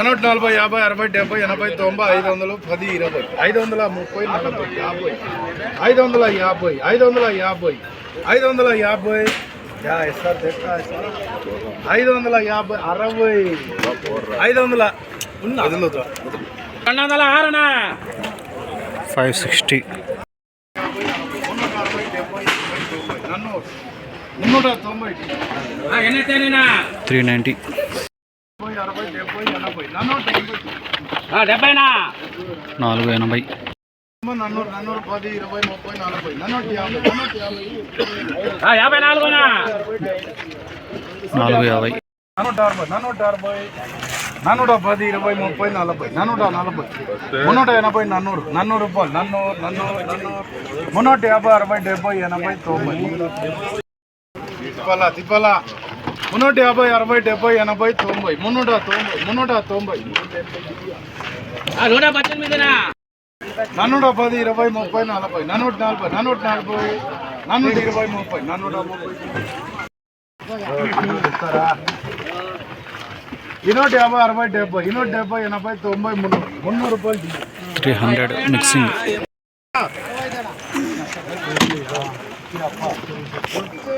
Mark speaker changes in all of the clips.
Speaker 1: నూట నలభై యాభై అరవై డెబ్బై ఎనభై తొంభై ఐదు వందలు పది ఇరవై. ఐదు వందల ముప్పై నలభై యాభై. ఐదు వందల యాభై ఐదు వందల యాభై. ఐదు వందల యాభై. ఐదు వందల యాభై అరవై. ఐదు వందల వదులుతా.
Speaker 2: రెండు వందల ఆరునా.
Speaker 3: Five sixty. Three ninety.
Speaker 2: డెబ్బైనా?
Speaker 3: నాలుగు ఎనభై.
Speaker 1: యాభై
Speaker 2: నాలుగునా?
Speaker 3: నాలుగు యాభై.
Speaker 1: నన్నూట అరవై నన్నూట అరవై నన్నూట పది ఇరవై ముప్పై నలభై. నన్నూట నలభై. మున్నూట ఎనభై నన్నూరు నన్నూరు రూపాయలు నన్నూరు నన్నూరు నన్నూరు మున్నూట యాభై అరవై డెబ్బై ఎనభై తొంభై. తిప్పలా తిప్పలా. మున్నూట యాభై అరవై డెబ్బై ఎనభై తొంభై. మున్నూట తొంభై మున్నూట తొంభై. నన్నూట పది ఇరవై ముప్పై నలభై. నన్నూట నలభై నన్నూట నలభై నన్నూట ఇరవై ముప్పై నన్నూట ముప్పై. ఇస్తారా ఈ నూట యాభై అరవై డెబ్బై. ఈ నూట డెబ్బై ఎనభై తొంభై మున్నూరు. మున్నూరు రూపాయలు.
Speaker 3: Three hundred mixing.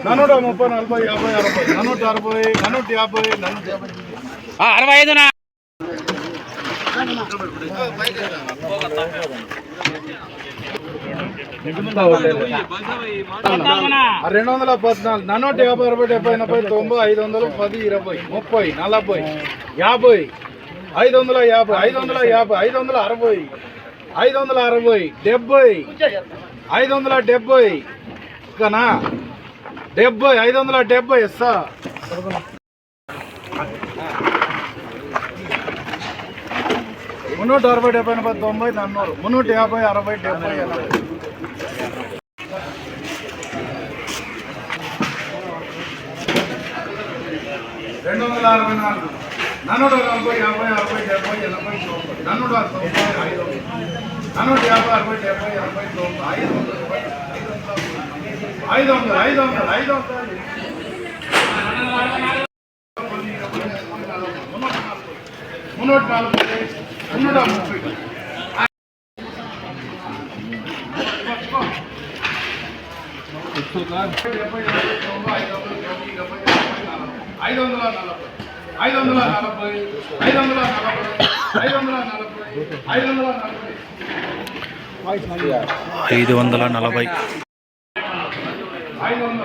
Speaker 1: నన్నూట ముప్పై నలభై యాభై అరవై నన్నూట అరవై నూట యాభై యాభై
Speaker 2: అరవై
Speaker 1: రెండు వందల పద్నాలుగు నన్నూట యాభై అరవై డెబ్బై ఎనభై తొంభై ఐదు వందలు పది ఇరవై ముప్పై నలభై యాభై ఐదు వందల యాభై ఐదు వందల యాభై ఐదు వందల అరవై ఐదు వందల అరవై డెబ్బై ఐదు వందల డెబ్బై ఇకనా డెబ్బై ఐదు వందల డెబ్బై ఇస్తా మున్నూట అరవై డెబ్బై ఎనభై తొంభై అన్నారు మున్నూట యాభై అరవై డెబ్బై ఎనభై. రెండు వందల అరవై నాలుగు. నన్నూట నలభై యాభై అరవై డెబ్బై ఎనభై తొంభై. నన్నూట తొంభై ఐదు నన్నూట యాభై అరవై డెబ్బై ఎనభై తొంభై. ఐదు వందల. ఐదు వందలు ఐదు వందలు ఐదు వందలు మున్నూట నలభై మున్నూట ముప్పై. ఐదు వందల నలభై ఐదు వందల నలభై ఐదు వందల నలభై ఐదు వందల నలభై ఐదు వందల నలభై.
Speaker 3: ఐదు వందల నలభై.
Speaker 1: ఐదు వందల